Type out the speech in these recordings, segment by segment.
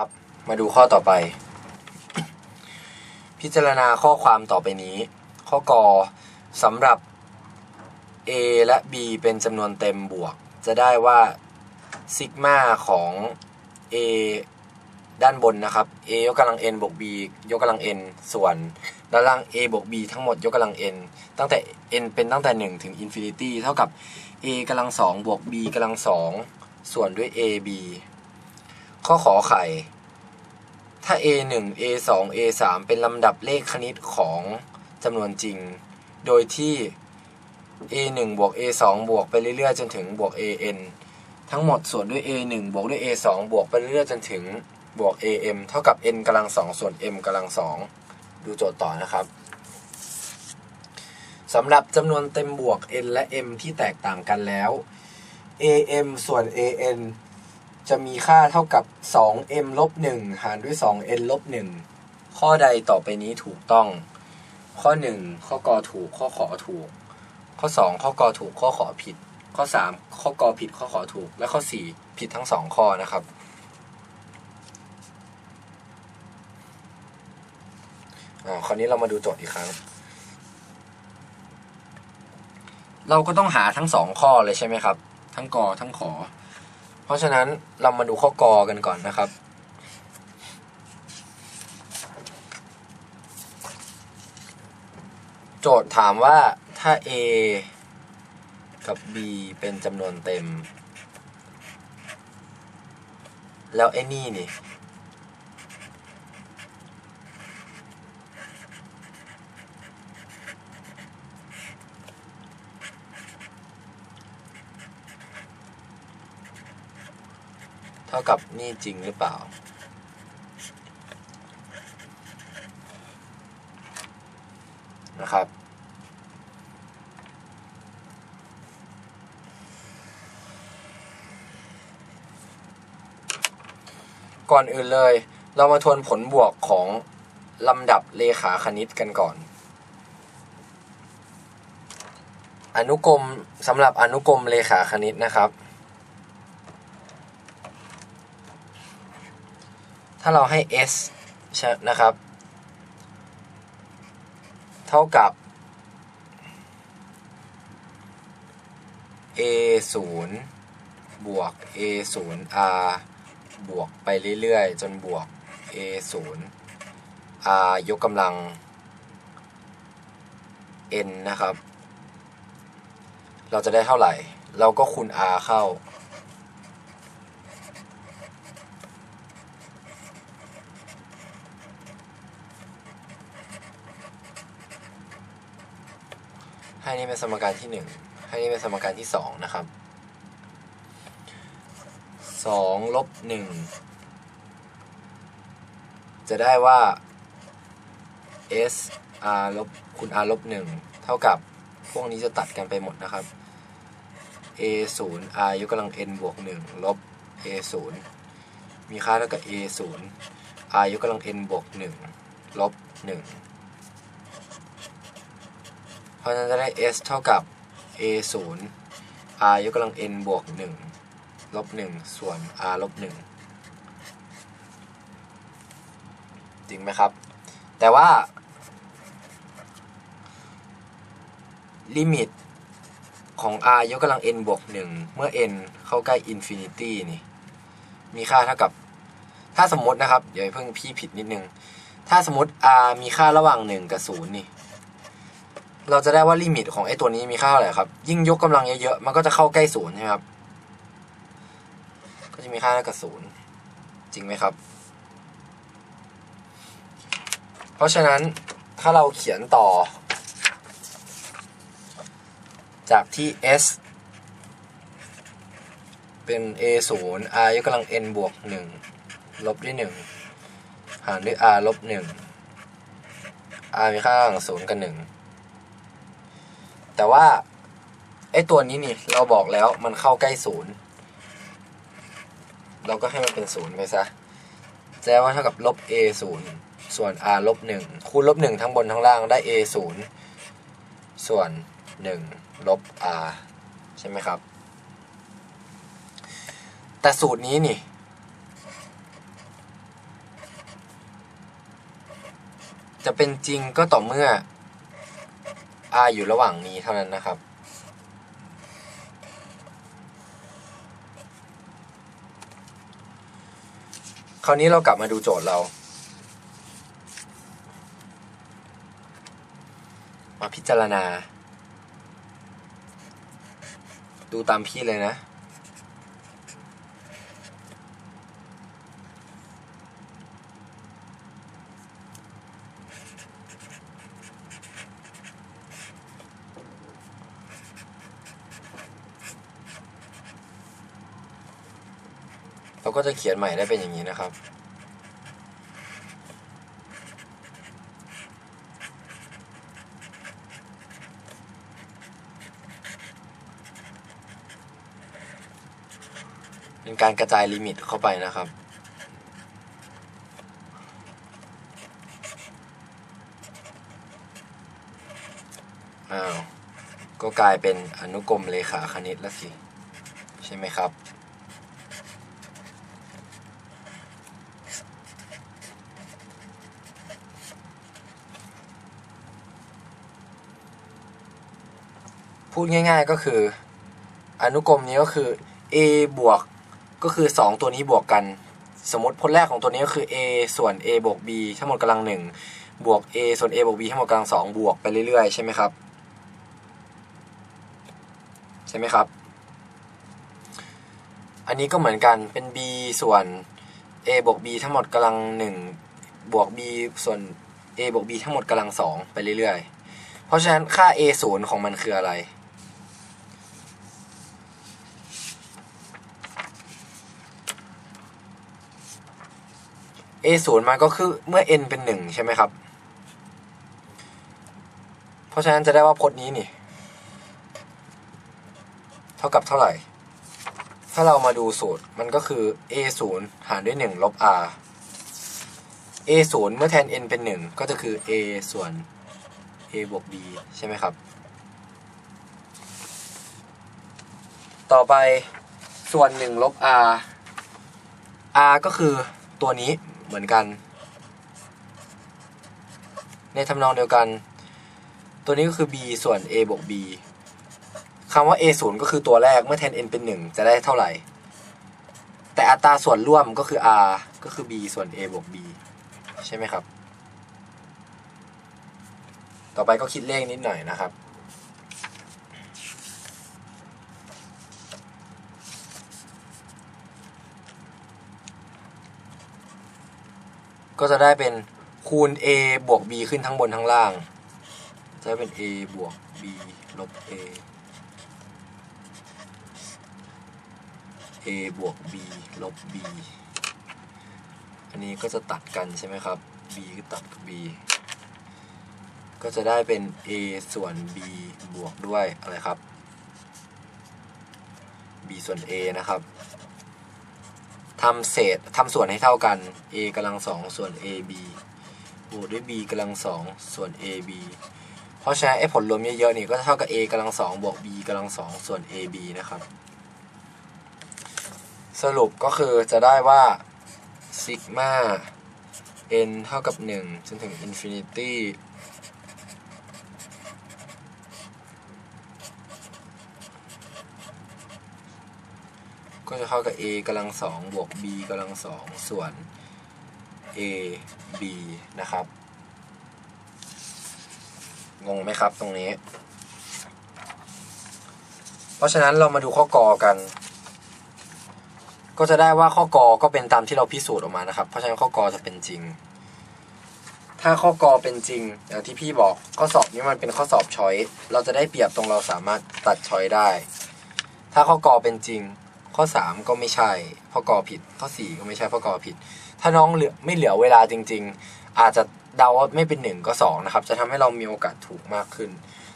ครับ มาดูข้อต่อไป พิจารณาข้อความต่อไปนี้ ข้อกอสำหรับ a และ b เป็นจำนวนเต็มบวก จะได้ว่าซิกมาของ a ด้านบนนะครับ a ยกกำลัง n บวก b ยกกำลัง n ส่วนด้านล่าง a บวก b ทั้งหมดยกกำลัง n ตั้งแต่ n เป็นตั้งแต่ 1 ถึง infinity เท่ากับ a กำลัง2บวก b กำลัง2ส่วนด้วย a b ข้อขอไข่ ถ้า a 1 a 2 a 3เป็นลำดับเลขคณิตของจำนวนจริง โดยที่ a 1บวก a 2บวกไปเรื่อยๆ จนถึงบวก a n ทั้งหมดส่วนด้วย a 1บวกด้วย a 2บวกไปเรื่อยๆ จนถึงบวก a m เท่ากับ n กำลัง2ส่วน m กำลัง2ดูโจทย์ต่อนะครับสำหรับจำนวนเต็มบวก n และ m ที่แตกต่างกันแล้ว a m ส่วน a n จะมีค่าเท่ากับ 2m ลบ1หารด้วย 2n ลบ1ข้อใดต่อไปนี้ถูกต้อง ข้อ 1 ข้อกอถูก ข้อขอถูก ข้อ 2 ข้อกอถูก ข้อขอผิด ข้อ 3 ข้อกอผิด ข้อขอถูก และข้อ 4 ผิดทั้ง 2 ข้อนะครับอ่าคราวนี้เรามาดูโจทย์อีกครั้ง เราก็ต้องหาทั้งสองข้อเลยใช่ไหมครับ ทั้งกอทั้งขอ เพราะฉะนั้นเรามาดูข้อกอกันก่อนนะครับ โจทย์ถามว่าถ้า a กับ b เป็นจำนวนเต็ม แล้วไอ้นี่นี่ ท่ากับนี่จริงหรือเปล่า นะครับ ก่อนอื่นเลย เรามาทวนผลบวกของลำดับเลขาคณิตกันก่อน อนุกรมสำหรับอนุกรมเลขาคณิตนะครับ ถ้าเราให้ s นะครับ เท่ากับ a 0บวก a 0 r บวกไปเรื่อยๆ จนบวก a 0 r ยกกำลัง n นะครับ เราจะได้เท่าไหร่ เราก็คูณ r เข้า ให้นี่เป็นสมการที่หนึ่งให้นี่เป็นสมการที่สองนะครับสองลบหนึ่งจะได้ว่า s r ลบคูณ r ลบหนึ่งเท่ากับพวกนี้จะตัดกันไปหมดนะครับ a ศูนย์ r ยกกำลัง n บวกหนึ่งลบ a ศูนย์มีค่าเท่ากับ a ศูนย์ r ยกกำลัง n บวกหนึ่งลบหนึ่ง ราะฉะนั้นจะได้ s เท่ากับ a 0 r ยกกำลัง n บวก 1 ลบ 1 ส่วน r ลบ 1 จริงไหมครับ แต่ว่า ลิมิตของ r ยกกำลัง n บวก 1 เมื่อ n เข้าใกล้ infinity นี่ มีค่าเท่ากับ ถ้าสมมตินะครับเดี๋ยวเพิ่งพี่ผิดนิดนึง ถ้าสมมติ r มีค่าระหว่าง 1 กับ 0 นี่ เราจะได้ว่าลิมิตของไอ้ตัวนี้มีค่าเท่าไหร่ครับ ยิ่งยกกำลังเยอะๆ มันก็จะเข้าใกล้ศูนย์ใช่ไหมครับ ก็จะมีค่าเท่ากับศูนย์จริงไหมครับ เพราะฉะนั้นถ้าเราเขียนต่อ จากที่ s เป็น a 0 r ยกกำลัง n บวก 1 ลบด้วย 1 หารด้วย r ลบ 1 r มีค่าระหว่าง0กับ 1 แต่ว่าไอ้ตัวนี้นี่เราบอกแล้วมันเข้าใกล้ศูนย์เราก็ให้มันเป็นศูนย์ไปซะแปลว่าเท่ากับลบ a ศูนย์ส่วน r ลบหนึ่งคูณลบหนึ่งทั้งบนทั้งล่างได้ a ศูนย์ส่วนหนึ่งลบ r ใช่ไหมครับ แต่สูตรนี้นี่จะเป็นจริงก็ต่อเมื่อ r อยู่ระหว่างนี้เท่านั้นนะครับ คราวนี้เรากลับมาดูโจทย์เรา มาพิจารณา ดูตามพี่เลยนะ ก็จะเขียนใหม่ได้เป็นอย่างนี้นะครับ เป็นการกระจายลิมิตเข้าไปนะครับอ้าวก็กลายเป็นอนุกรมเลขาคณิตแล้วสิ ใช่ไหมครับ พูดง่าย ๆก็คือ อนุกรมนี้ก็คือ a บวกก็คือ 2 ตัวนี้บวกกัน สมมติพจน์แรกของตัวนี้ก็คือ a ส่วน a บวก b ทั้งหมดกำลังหนึ่งบวก a ส่วน a บวก b ทั้งหมดกำลังสองบวกไปเรื่อยๆ ใช่ไหมครับ ใช่ไหมครับ อันนี้ก็เหมือนกันเป็น b ส่วน a บวก b ทั้งหมดกำลังหนึ่งบวก b ส่วน a บวก b ทั้งหมดกำลังสองไปเรื่อยๆ เพราะฉะนั้นค่า a ศูนย์ของมันคืออะไร a ศูนย์มันก็คือเมื่อ n เป็นหนึ่งใช่ไหมครับ เพราะฉะนั้นจะได้ว่าพจน์นี้นี่ เท่ากับเท่าไหร่ ถ้าเรามาดูสูตรมันก็คือ a ศูนย์หารด้วยหนึ่งลบ r a ศูนย์เมื่อแทน n เป็นหนึ่งก็จะคือ a ส่วน a บวก b ใช่ไหมครับ ต่อไปส่วนหนึ่งลบ r r ก็คือตัวนี้ เหมือนกัน ในทำนองเดียวกัน ตัวนี้ก็คือ b ส่วน a บวก b คำว่า a ศูนย์ก็คือตัวแรกเมื่อแทน n เป็น 1 จะได้เท่าไหร่ แต่อัตราส่วนร่วมก็คือ r ก็คือ b ส่วน a บวก b ใช่ไหมครับ ต่อไปก็คิดเลขนิดหน่อยนะครับ ก็จะได้เป็นคูณ a บวก b ขึ้นทั้งบนทั้งล่าง จะเป็น a บวก b ลบ a a บวก b ลบ b อันนี้ก็จะตัดกันใช่ไหมครับ b ก็ตัดกับ b ก็จะได้เป็น a ส่วน b บวกด้วยอะไรครับ b ส่วน a นะครับ ทำเศษทำส่วนให้เท่ากัน a กำลังสองส่วน ab บวกด้วย b กำลังสองส่วน ab เพราะฉะนั้นไอ้ผลรวมเยอะๆนี่ก็เท่ากับ a กำลังสองบวก b กำลังสองส่วน ab นะครับ สรุปก็คือจะได้ว่าซิกมา n เท่ากับ 1 จนถึง infinity ท่ากับ a กำลังสองบวก b กำลังสองส่วน a b นะครับ งงไหมครับตรงนี้ เพราะฉะนั้นเรามาดูข้อกอกัน ก็จะได้ว่าข้อกอก็เป็นตามที่เราพิสูจน์ออกมานะครับ เพราะฉะนั้นข้อกอจะเป็นจริง ถ้าข้อกอเป็นจริงอย่างที่พี่บอกข้อสอบนี้มันเป็นข้อสอบช้อยเราจะได้เปรียบตรงเราสามารถตัดช้อยได้ ถ้าข้อกอเป็นจริง ข้อ 3 ก็ไม่ใช่เพ่อกอผิด ข้อ 4 ก็ไม่ใช่เพ่อกอผิด ถ้าน้องเหลือไม่เหลือเวลาจริง ๆ อาจจะเดาว่าไม่เป็นหนึ่งก็สองนะครับ จะทำให้เรามีโอกาสถูกมากขึ้น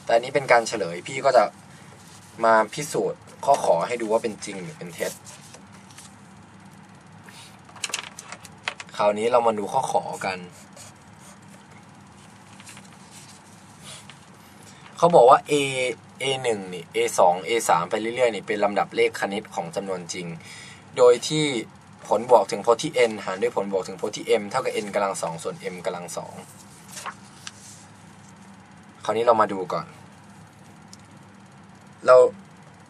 แต่อันนี้เป็นการเฉลยพี่ก็จะมาพิสูจน์ข้อขอให้ดูว่าเป็นจริงหรือเป็นเท็จคราวนี้เรามาดูข้อขอกัน เขาบอกว่า a a 1 นี่ a 2 a 3 ไปเรื่อยๆนี่เป็นลำดับเลขคณิตของจำนวนจริง โดยที่ผลบวกถึงพจน์ที่ n หารด้วยผลบวกถึงพจน์ที่ m เท่ากับ n กำลังสองส่วน m กำลังสองราวนี้เรามาดูก่อน เรา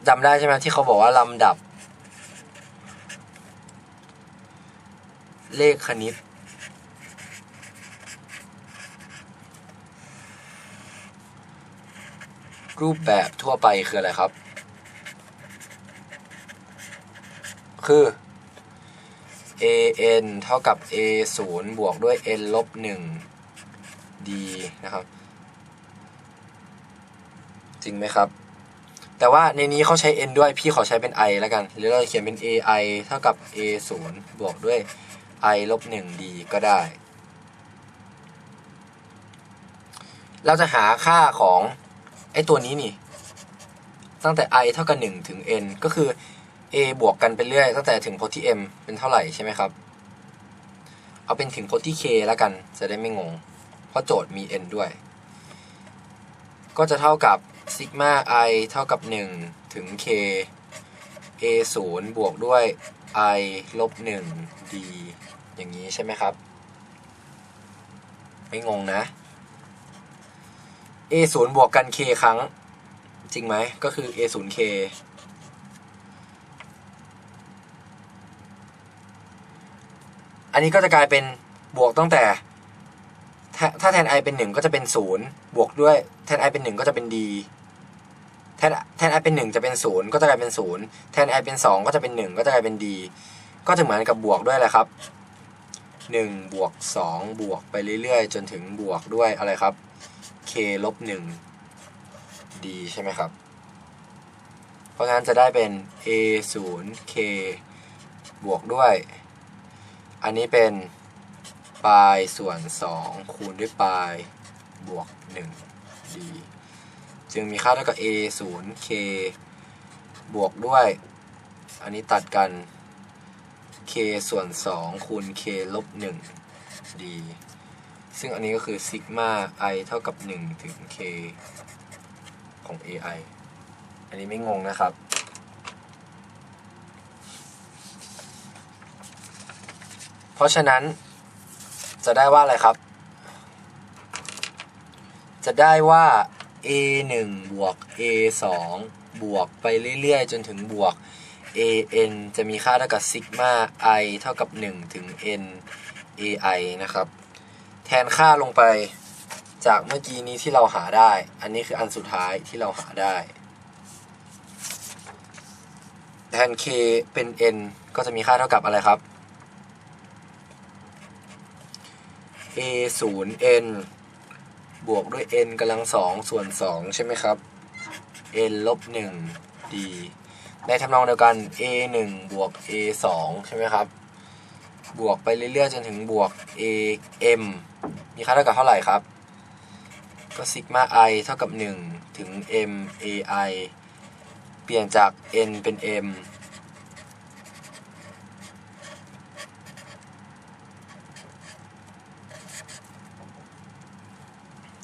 จำได้ใช่ไหมที่เขาบอกว่าลำดับ เลขคณิต รูปแบบทั่วไปคืออะไรครับ คือ a n เท่ากับ a 0บวกด้วย n ลบ1 d นะครับ จริงไหมครับ แต่ว่าในนี้เขาใช้ n ด้วย พี่ขอใช้เป็น i แล้วกัน หรือเราเขียนเป็น ai เท่ากับ a 0บวกด้วย i ลบ1 d ก็ได้ เราจะหาค่าของ ตัวนี้นี่ ตั้งแต่ i เท่ากับ 1 ถึง n ก็คือ a บวกกันไปเรื่อย ตั้งแต่ถึงโพสที่ m เป็นเท่าไหร่ใช่ไหมครับ เอาเป็นถึงโพสที่ k แล้วกัน จะได้ไม่งง เพราะโจทย์มี n ด้วย ก็จะเท่ากับซิกมา i เท่ากับ 1 ถึง k a 0บวกด้วย i ลบ 1 d อย่างนี้ใช่ไหมครับ ไม่งงนะ a 0บวกกัน k ครั้ง จริงไหมก็คือ a 0 k อันนี้ก็จะกลายเป็นบวกตั้งแต่ถ้าถ้าแทน i เป็น 1 ก็จะเป็น 0 บวกด้วยแทน i เป็น 1 ก็จะเป็น d แทนแทน i เป็น 1 จะเป็น 0 ก็จะกลายเป็น 0 แทน i เป็น 2 ก็จะเป็น 1 ก็จะกลายเป็น d ก็จะเหมือนกับบวกด้วยแหละครับ 1 บวก 2 บวกไปเรื่อยๆ จนถึงบวกด้วยอะไรครับ k ลบ1 d ใช่ไหมครับ เพราะงั้นจะได้เป็น a 0 k บวกด้วย อันนี้เป็นปลายส่วน 2 คูณด้วยปลายบวก 1 d จึงมีค่าเท่ากับ a 0 k บวกด้วย อันนี้ตัดกัน k ส่วน 2 คูณ k ลบ 1 d ซึ่งอันนี้ก็คือซิกมา i เท่ากับ 1 ถึง k ของ ai อันนี้ไม่งงนะครับ เพราะฉะนั้นจะได้ว่าอะไรครับ จะได้ว่า a 1บวก a 2บวกไปเรื่อยๆ จนถึงบวก a n จะมีค่าเท่ากับซิกมา i เท่ากับ 1 ถึง n a i นะครับ แทนค่าลงไปจากเมื่อกี้นี้ที่เราหาได้ อันนี้คืออันสุดท้ายที่เราหาได้ แทน k เป็น n ก็จะมีค่าเท่ากับอะไรครับ a 0 n บวกด้วย n กำลังสองส่วน2ใช่ไหมครับ n ลบ1 d ในทำนองเดียวกัน a 1บวก a 2ใช่ไหมครับ บวกไปเรื่อยๆ จนถึงบวก a m มีค่าเท่ากับเท่าไหร่ครับ ก็ซิกมา i เท่ากับ 1 ถึง m a i เปลี่ยนจาก n เป็น m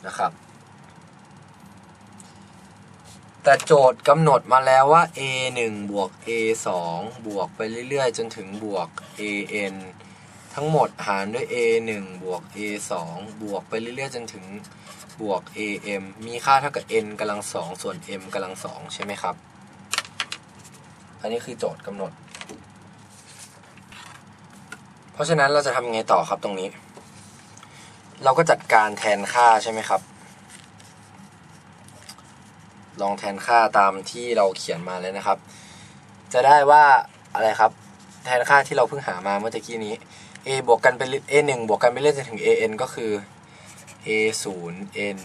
นะครับ แต่โจทย์กำหนดมาแล้วว่า a 1บวก a 2บวกไปเรื่อยๆ จนถึงบวก a n ทั้งหมดหารด้วย a 1บวก a 2บวกไปเรื่อยๆ จนถึงบวก a m มีค่าเท่ากับ n กำลังสองส่วน m กำลังสองใช่ไหมครับ อันนี้คือโจทย์กำหนด เพราะฉะนั้นเราจะทำยังไงต่อครับตรงนี้ เราก็จัดการแทนค่าใช่ไหมครับ ลองแทนค่าตามที่เราเขียนมาเลยนะครับ จะได้ว่าอะไรครับ แทนค่าที่เราเพิ่งหามาเมื่อตะกี้นี้ a บวกกันไป a 1บวกกันไปเรื่อยจนถึง a n ก็คือ a 0 n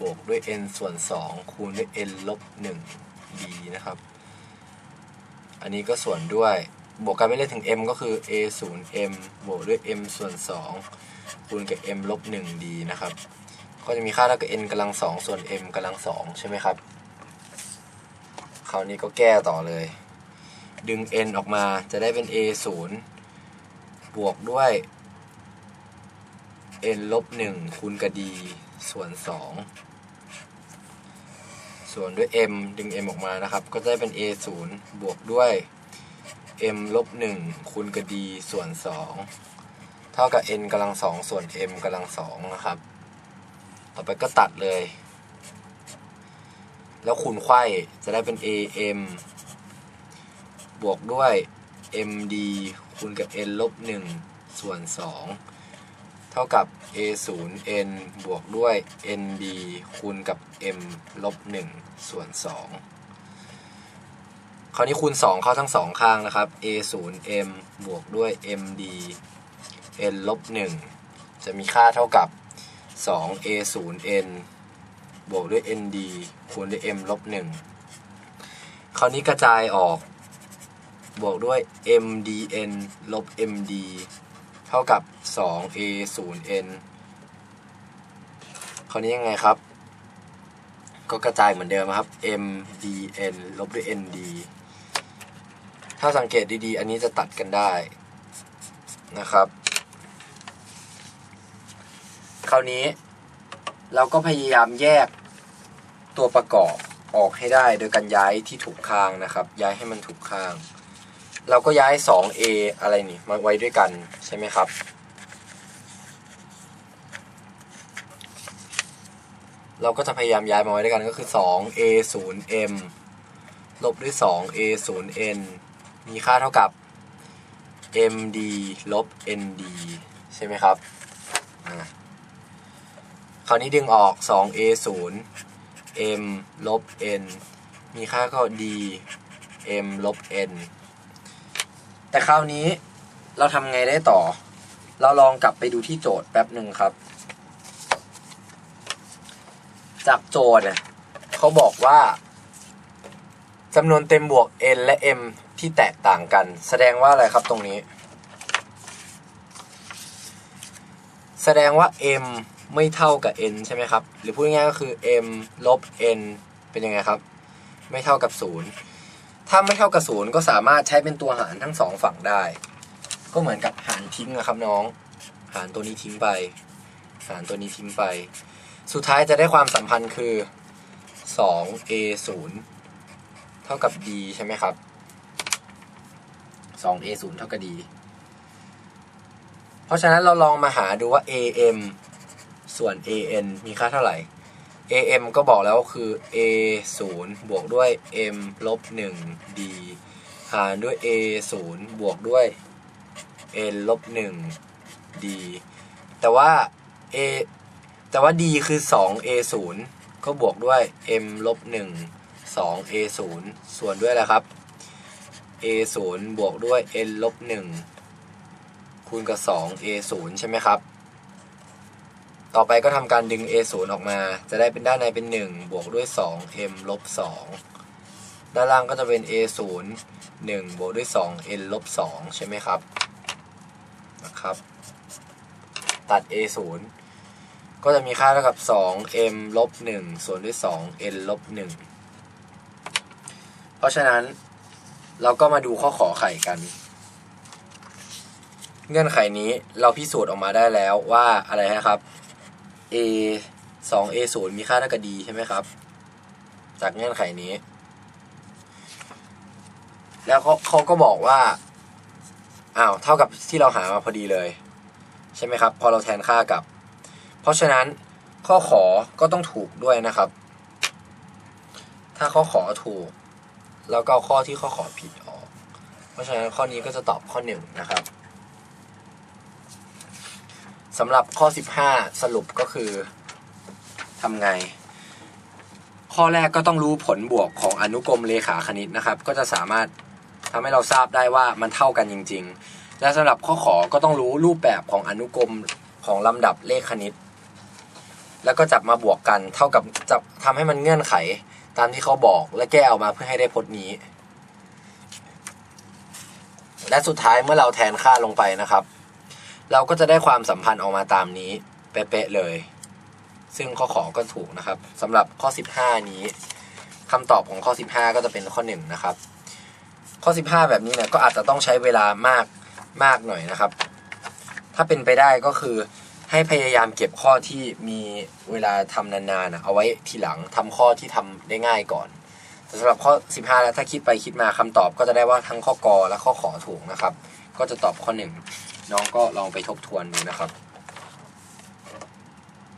บวกด้วย n ส่วน 2 คูณด้วย n ลบ1 d นะครับ อันนี้ก็ส่วนด้วยบวกกันไปเรื่อยถึง m ก็คือ a 0 m บวกด้วย m ส่วน 2 คูณกับ m ลบ1 d นะครับ ก็จะมีค่าเท่ากับ n กำลังสองส่วน m กำลังสองใช่ไหมครับ ราวนี้ก็แก้ต่อเลย ดึง n ออกมาจะได้เป็น a 0บวกด้วย n ลบ1คูณกับ d ส่วน 2 ส่วนด้วย m ดึง m ออกมานะครับ ก็จะได้เป็น a 0บวกด้วย m ลบ1คูณกับ d ส่วน 2 เท่ากับ n กำลังสองส่วน m กำลังสองนะครับ ต่อไปก็ตัดเลย แล้วคูณไขว้จะได้เป็น am บวกด้วย md คูณกับ n ลบ1ส่วน 2 เท่ากับ a 0 n บวกด้วย nb คูณกับ m ลบ1ส่วน 2 คราวนี้คูณ 2 เข้าทั้งสองข้างนะครับ a 0 m บวกด้วย md n ลบ1จะมีค่าเท่ากับ 2 a 0 n บวกด้วย nd คูณด้วย m ลบ1คราวนี้กระจายออก บวกด้วย mdn ลบ md เท่ากับ 2 a 0 n คราวนี้ยังไงครับ ก็กระจายเหมือนเดิมครับ mdn ลบด้วย nd ถ้าสังเกตดีๆ อันนี้จะตัดกันได้นะครับ คราวนี้ เราก็พยายามแยกตัวประกอบออกให้ได้โดยการย้ายที่ถูกข้างนะครับ ย้ายให้มันถูกข้าง เราก็ย้าย 2a อะไรนี่มาไว้ด้วยกันใช่ไหมครับ เราก็จะพยายามย้ายมาไว้ด้วยกันก็คือ 2a 0 m ลบด้วย 2a 0 n มีค่าเท่ากับ md ลบ nd ใช่ไหมครับอ่า คราวนี้ดึงออก 2a 0 m ลบ n มีค่าก็ d m ลบ n แต่คราวนี้เราทำไงได้ต่อ เราลองกลับไปดูที่โจทย์แป๊บหนึ่งครับ จากโจทย์เนี่ยเขาบอกว่าจำนวนเต็มบวก n และ m ที่แตกต่างกัน แสดงว่าอะไรครับตรงนี้ แสดงว่า m ไม่เท่ากับ n ใช่ไหมครับ หรือพูดง่ายๆก็คือ m ลบ n เป็นยังไงครับ ไม่เท่ากับ 0 ถ้าไม่เท่ากับ 0 ก็สามารถใช้เป็นตัวหารทั้งสองฝั่งได้ ก็เหมือนกับหารทิ้งนะครับน้อง หารตัวนี้ทิ้งไป หารตัวนี้ทิ้งไป สุดท้ายจะได้ความสัมพันธ์คือ 2a 0เท่ากับ d ใช่ไหมครับ 2a 0เท่ากับ d เพราะฉะนั้นเราลองมาหาดูว่า am ส่วน an มีค่าเท่าไหร่ am ก็บอกแล้วคือ a 0บวกด้วย m ลบ1 d หารด้วย a 0บวกด้วย n ลบ1 d แต่ว่า a แต่ว่า d คือ 2 a 0ก็บวกด้วย m ลบ1 2 a 0ส่วนด้วยอะไรครับ a 0บวกด้วย n ลบ1คูณกับ 2 a 0ใช่ไหมครับ ต่อไปก็ทำการดึง a 0 ออกมา จะได้เป็นด้านในเป็น 1 บวกด้วย 2 m ลบ 2 ด้านล่างก็จะเป็น a 0 1 บวกด้วย 2 n ลบ 2 ใช่ไหมครับ นะครับ ตัด a 0 ก็จะมีค่าเท่ากับ 2 m ลบ 1 ส่วนด้วย 2 n ลบ 1 เพราะฉะนั้นเราก็มาดูข้อขอไข่กัน เงื่อนไขนี้เราพิสูจน์ออกมาได้แล้วว่าอะไรนะครับ a 2 a 0มีค่าเท่ากับ d ใช่ไหมครับ จากเงื่อนไขนี้ แล้วเขาเขาก็บอกว่า อ้าว เท่ากับที่เราหามาพอดีเลย ใช่ไหมครับ พอเราแทนค่ากับ เพราะฉะนั้นข้อขอก็ต้องถูกด้วยนะครับ ถ้าข้อขอถูก แล้วก็เอาข้อที่ข้อขอผิดออก เพราะฉะนั้นข้อนี้ก็จะตอบข้อหนึ่งนะครับ สำหรับข้อ 15 สรุปก็คือทำไง ข้อแรกก็ต้องรู้ผลบวกของอนุกรมเลขาคณิตนะครับ ก็จะสามารถทำให้เราทราบได้ว่ามันเท่ากันจริง ๆ และสำหรับข้อขอก็ต้องรู้รูปแบบของอนุกรมของลำดับเลขคณิต แล้วก็จับมาบวกกันเท่ากับจะทำให้มันเงื่อนไข ตามที่เขาบอกและแก้ออกมาเพื่อให้ได้พจน์นี้ และสุดท้ายเมื่อเราแทนค่าลงไปนะครับ เราก็จะได้ความสัมพันธ์ออกมาตามนี้เป๊ะๆเลย ซึ่งข้อขอก็ถูกนะครับสำหรับข้อ 15 นี้คำตอบของข้อ 15 ก็จะเป็นข้อ1นะครับข้อ 15 แบบนี้เนี่ยก็อาจจะต้องใช้เวลามากมากหน่อยนะครับ ถ้าเป็นไปได้ก็คือให้พยายามเก็บข้อที่มีเวลาทำนานๆนะเอาไว้ทีหลังทำข้อที่ทำได้ง่ายก่อนแต่สำหรับข้อ 15 แล้วถ้าคิดไปคิดมาคำตอบก็จะได้ว่าทั้งข้อกอและข้อขอถูกนะครับ ก็จะตอบข้อ 1 น้องก็ลองไปทบทวนดูนะครับ